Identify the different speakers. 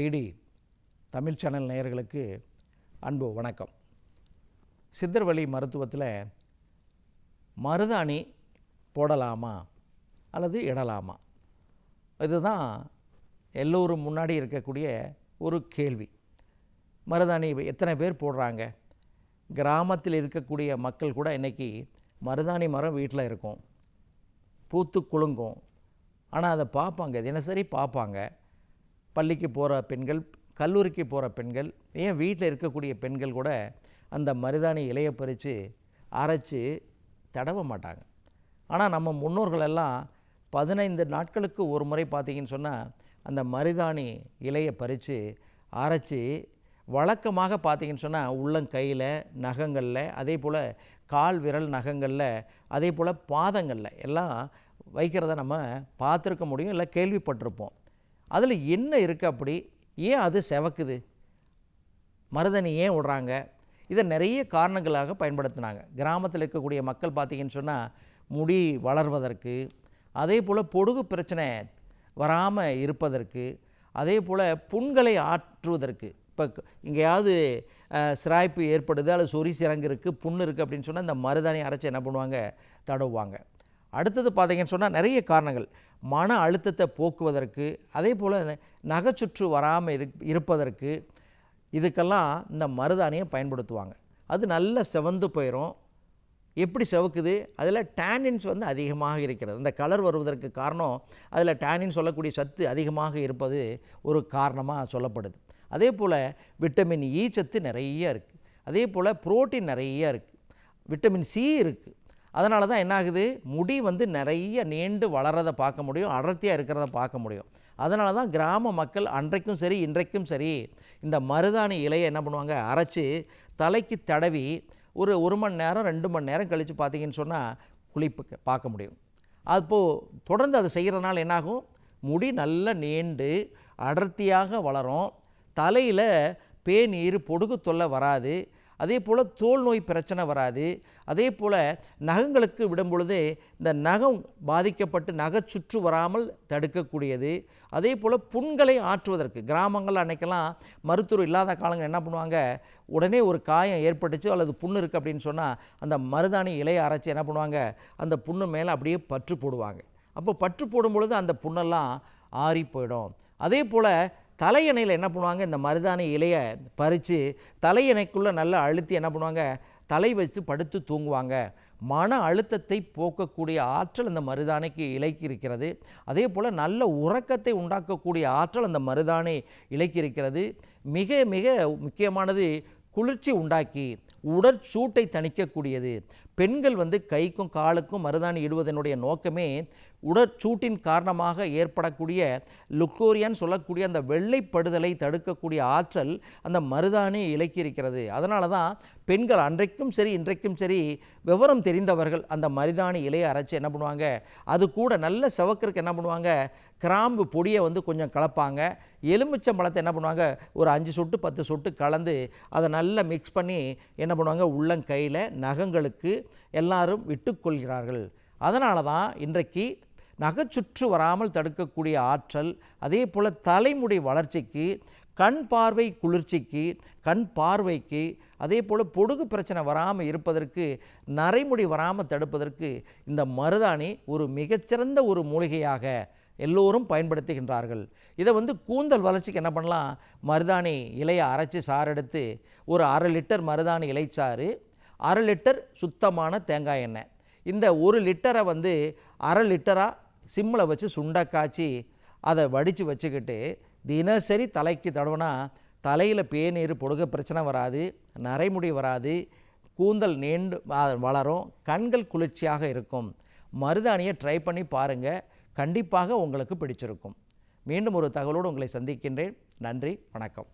Speaker 1: DD Tamil channel நேயர்களுக்கு அன்பு வணக்கம். சித்தர்வழி மருத்துவத்தில் மருதாணி போடலாமா அல்லது இடலாமா? இதுதான் எல்லோரும் முன்னாடி இருக்கக்கூடிய ஒரு கேள்வி. மருதாணி எத்தனை பேர் போடுறாங்க? கிராமத்தில் இருக்கக்கூடிய மக்கள் கூட இன்றைக்கி மருதாணி மரம் வீட்டில் இருக்கும். பூத்து குலுங்கும். ஆனால் அதை பார்ப்பாங்க தினசரி பார்ப்பாங்க. பள்ளிக்கு போகிற பெண்கள் கல்லூரிக்கு போகிற பெண்கள் ஏன் வீட்டில் இருக்கக்கூடிய பெண்கள் கூட அந்த மருதாணி இலையை பறித்து அரைச்சி தடவ மாட்டாங்க. ஆனால் நம்ம முன்னோர்கள் எல்லாம் பதினைந்து நாட்களுக்கு ஒரு முறை பார்த்தீங்கன்னு சொன்னால் அந்த மருதாணி இலையை பறித்து அரைச்சி வழக்கமாக பார்த்தீங்கன்னு சொன்னால் உள்ளங்கையில் நகங்களில் அதே போல் கால் விரல் நகங்களில் அதே போல் பாதங்களில் எல்லாம் வைக்கிறத நம்ம பார்த்துருக்க முடியும் இல்லை கேள்விப்பட்டிருப்போம். அதில் என்ன இருக்குது அப்படி? ஏன் அது செவக்குது? மருதணி ஏன் விடுறாங்க? இதை நிறைய காரணங்களாக பயன்படுத்தினாங்க. கிராமத்தில் இருக்கக்கூடிய மக்கள் பார்த்திங்கன்னு சொன்னால் முடி வளர்வதற்கு அதே போல் பொடுகு பிரச்சனை வராமல் இருப்பதற்கு அதே போல் புண்களை ஆற்றுவதற்கு. இப்போ எங்கேயாவது சிராய்ப்பு ஏற்படுது அல்லது சொறி சிறங்கு இருக்குது புண்ணு இருக்குது அப்படின்னு சொன்னால் இந்த மருதாணி அரைச்சி என்ன பண்ணுவாங்க? தடவுவாங்க. அடுத்தது பார்த்தீங்கன்னு சொன்னால் நிறைய காரணங்கள். மன அழுத்தத்தை போக்குவதற்கு அதே போல் நகைச்சுற்று வராமல் இரு இருப்பதற்கு இதுக்கெல்லாம் இந்த மருதாணியை பயன்படுத்துவாங்க. அது நல்லா செவந்து போயிடும் எப்படி செவக்குது? அதில் டேனின்ஸ் வந்து அதிகமாக இருக்கிறது. இந்த கலர் வருவதற்கு காரணம் அதில் டேனின் சொல்லக்கூடிய சத்து அதிகமாக இருப்பது ஒரு காரணமாக சொல்லப்படுது. அதே போல் விட்டமின் இ சத்து நிறைய இருக்குது அதே போல் புரோட்டீன் நிறைய இருக்குது விட்டமின் சி இருக்குது அதனால தான் என்ன ஆகுது முடி வந்து நிறைய நீண்டு வளர்றதை பார்க்க முடியும் அடர்த்தியாக இருக்கிறத பார்க்க முடியும். அதனால தான் கிராம மக்கள் அன்றைக்கும் சரி இன்றைக்கும் சரி இந்த மருதாணி இலையை என்ன பண்ணுவாங்க? அரைச்சி தலைக்கு தடவி ஒரு ஒரு மணி நேரம் ரெண்டு மணி நேரம் கழித்து பார்த்தீங்கன்னு சொன்னால் குளிப்பு பார்க்க முடியும். அப்போது தொடர்ந்து அதை செய்கிறதுனால என்னாகும்? முடி நல்லா நீண்டு அடர்த்தியாக வளரும். தலையில் பேநீர் பொடுகு தொல்லை வராது. அதே போல் தோல் நோய் பிரச்சனை வராது. அதே போல் நகங்களுக்கு விடும்பொழுது இந்த நகம் பாதிக்கப்பட்டு நகைச்சுற்று வராமல் தடுக்கக்கூடியது. அதே போல் புண்களை ஆற்றுவதற்கு கிராமங்கள் அன்னைக்கெல்லாம் மருத்துவர் இல்லாத காலங்கள் என்ன பண்ணுவாங்க? உடனே ஒரு காயம் ஏற்பட்டுச்சு அல்லது புண்ணு இருக்குது அப்படின்னு சொன்னால் அந்த மருதாணி இலையை அரைச்சி என்ன பண்ணுவாங்க? அந்த புண்ணு மேலே அப்படியே பற்று போடுவாங்க. அப்போ பற்று போடும் பொழுது அந்த புண்ணெல்லாம் ஆறி போயிடும். அதே போல் தலையணையில் என்ன பண்ணுவாங்க? இந்த மருதாணி இலையை பறித்து தலையணைக்குள்ளே நல்லா அழுத்தி என்ன பண்ணுவாங்க? தலை வச்சு படுத்து தூங்குவாங்க. மன அழுத்தத்தை போக்கக்கூடிய ஆற்றல் அந்த மருதாணிக்கு இலைக்கு இருக்கிறது. அதே போல் நல்ல உறக்கத்தை உண்டாக்கக்கூடிய ஆற்றல் அந்த மருதாணி இலைக்கு இருக்கிறது. மிக மிக முக்கியமானது குளிர்ச்சி உண்டாக்கி உடற்சூட்டை தணிக்கக்கூடியது. பெண்கள் வந்து கைக்கும் காலுக்கும் மருதாணி இடுவதனுடைய நோக்கமே உடற்சூட்டின் காரணமாக ஏற்படக்கூடிய லுக்கோரியான்னு சொல்லக்கூடிய அந்த வெள்ளைப்படுதலை தடுக்கக்கூடிய ஆற்றல் அந்த மருதாணி இலக்கியிருக்கிறது. அதனால தான் பெண்கள் அன்றைக்கும் சரி இன்றைக்கும் சரி விவரம் தெரிந்தவர்கள் அந்த மருதாணி இலையை அரைச்சி என்ன பண்ணுவாங்க? அது கூட நல்ல செவக்கருக்கு என்ன பண்ணுவாங்க? கிராம்பு பொடியை வந்து கொஞ்சம் கலப்பாங்க. எலுமிச்சம் பழத்தை என்ன பண்ணுவாங்க? ஒரு அஞ்சு சொட்டு பத்து சொட்டு கலந்து அதை நல்லா மிக்ஸ் பண்ணி என்ன பண்ணுவாங்க? உள்ளங்கையில் நகங்களுக்கு எல்லாரும் விட்டுக்கொள்கிறார்கள். அதனால தான் இன்றைக்கு நகைச்சுற்று வராமல் தடுக்கக்கூடிய ஆற்றல் அதே போல் தலைமுடி வளர்ச்சிக்கு கண் பார்வை குளிர்ச்சிக்கு கண் பார்வைக்கு அதே போல் பொடுகு பிரச்சனை வராமல் இருப்பதற்கு நரைமுடி வராமல் தடுப்பதற்கு இந்த மருதாணி ஒரு மிகச்சிறந்த ஒரு மூலிகையாக எல்லோரும் பயன்படுத்துகின்றார்கள். இதை வந்து கூந்தல் வளர்ச்சிக்கு என்ன பண்ணலாம்? மருதாணி இலையை அரைச்சி சாறு எடுத்து ஒரு அரை லிட்டர் மருதாணி இலைச்சாறு அரை லிட்டர் சுத்தமான தேங்காய் எண்ணெய். இந்த ஒரு லிட்டரை வந்து அரை லிட்டராக சிம்மில் வச்சு சுண்டை காய்ச்சி அதை வடித்து வச்சுக்கிட்டு தினசரி தலைக்கு தடவுனா தலையில் பேநீர் பொடுக பிரச்சனை வராது நரைமுடி வராது கூந்தல் நீண்டு வ- வளரும் கண்கள் குளிர்ச்சியாக இருக்கும். மருதாணியை ட்ரை பண்ணி பாருங்கள் கண்டிப்பாக உங்களுக்கு பிடிச்சிருக்கும். மீண்டும் ஒரு தகவலோடு உங்களை சந்திக்கின்றேன். நன்றி வணக்கம்.